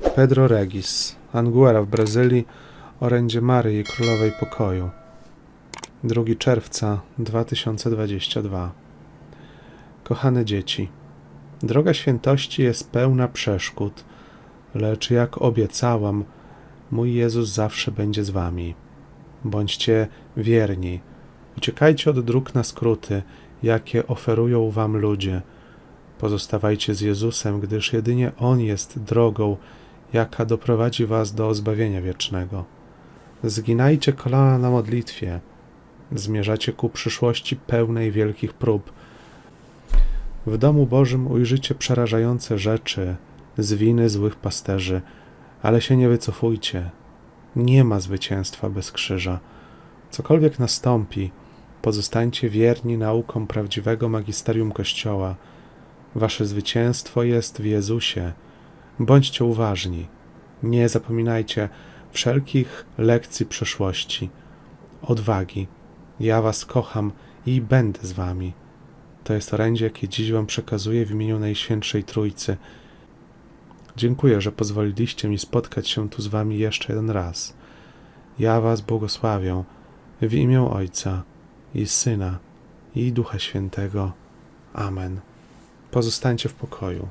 Pedro Regis, Anguera w Brazylii, orędzie Maryi Królowej Pokoju. 2 czerwca 2022. Kochane dzieci, droga świętości jest pełna przeszkód, lecz jak obiecałam, mój Jezus zawsze będzie z wami. Bądźcie wierni, uciekajcie od dróg na skróty, jakie oferują wam ludzie. Pozostawajcie z Jezusem, gdyż jedynie On jest drogą, jaka doprowadzi was do zbawienia wiecznego. Zginajcie kolana na modlitwie. Zmierzacie ku przyszłości pełnej wielkich prób. W domu Bożym ujrzycie przerażające rzeczy z winy złych pasterzy, ale się nie wycofujcie. Nie ma zwycięstwa bez krzyża. Cokolwiek nastąpi, pozostańcie wierni naukom prawdziwego magisterium Kościoła. Wasze zwycięstwo jest w Jezusie. Bądźcie uważni. Nie zapominajcie wszelkich lekcji przeszłości. Odwagi. Ja Was kocham i będę z Wami. To jest orędzie, jakie dziś Wam przekazuję w imieniu Najświętszej Trójcy. Dziękuję, że pozwoliliście mi spotkać się tu z Wami jeszcze jeden raz. Ja Was błogosławię w imię Ojca i Syna i Ducha Świętego. Amen. Pozostańcie w pokoju.